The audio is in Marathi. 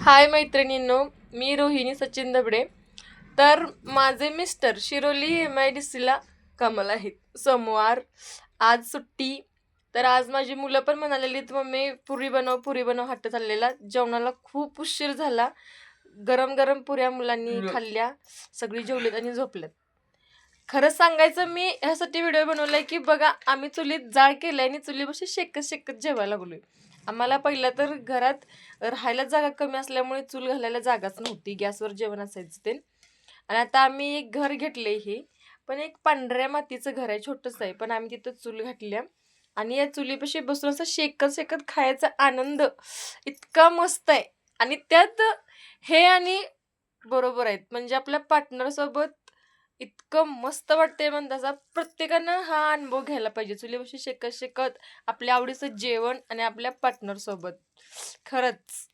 हाय मैत्रिणींनो मी रोहिणी सचिन दबडे. तर माझे mister Shiroli M I D सीला कामाला आहेत. सोमवार आज सुट्टी. तर आज माझी मुलं पण म्हणालेली तर मम्मी पुरी बनव पुरी बनव. हट्ट चाललेला. जेवणाला खूप उशीर झाला. गरम गरम पुऱ्या मुलांनी खाल्ल्या. सगळी जेवलीत आणि झोपल्यात. खरं सांगायचं मी ह्यासाठी व्हिडिओ बनवलाय की बघा आम्ही चुलीत जाळ केलाय आणि चुलीपाशी शेकत शेकत जेवायला लागलोय. आम्हाला पहिला तर घरात राहायला जागा कमी असल्यामुळे चूल घालायला जागाच नव्हती गॅसवर जेवण असायचं ते. आणि आता आम्ही एक घर घेतलंय हे पण एक पांढऱ्या मातीचं घर आहे छोटंसं आहे. पण आम्ही तिथं चूल घातल्या आणि या चुलीपाशी बसून असं शेकत शेकत खायचा आनंद इतका मस्त आहे. आणि त्यात हे आणि बरोबर आहेत. म्हणजे आपल्या पार्टनरसोबत इतकं मस्त वाटतंय त्याचा प्रत्येकानं हा अनुभव घ्यायला पाहिजे. चुलीपाशी शेकत शेकत आपल्या आवडीचं जेवण आणि आपल्या पार्टनर सोबत. खरंच.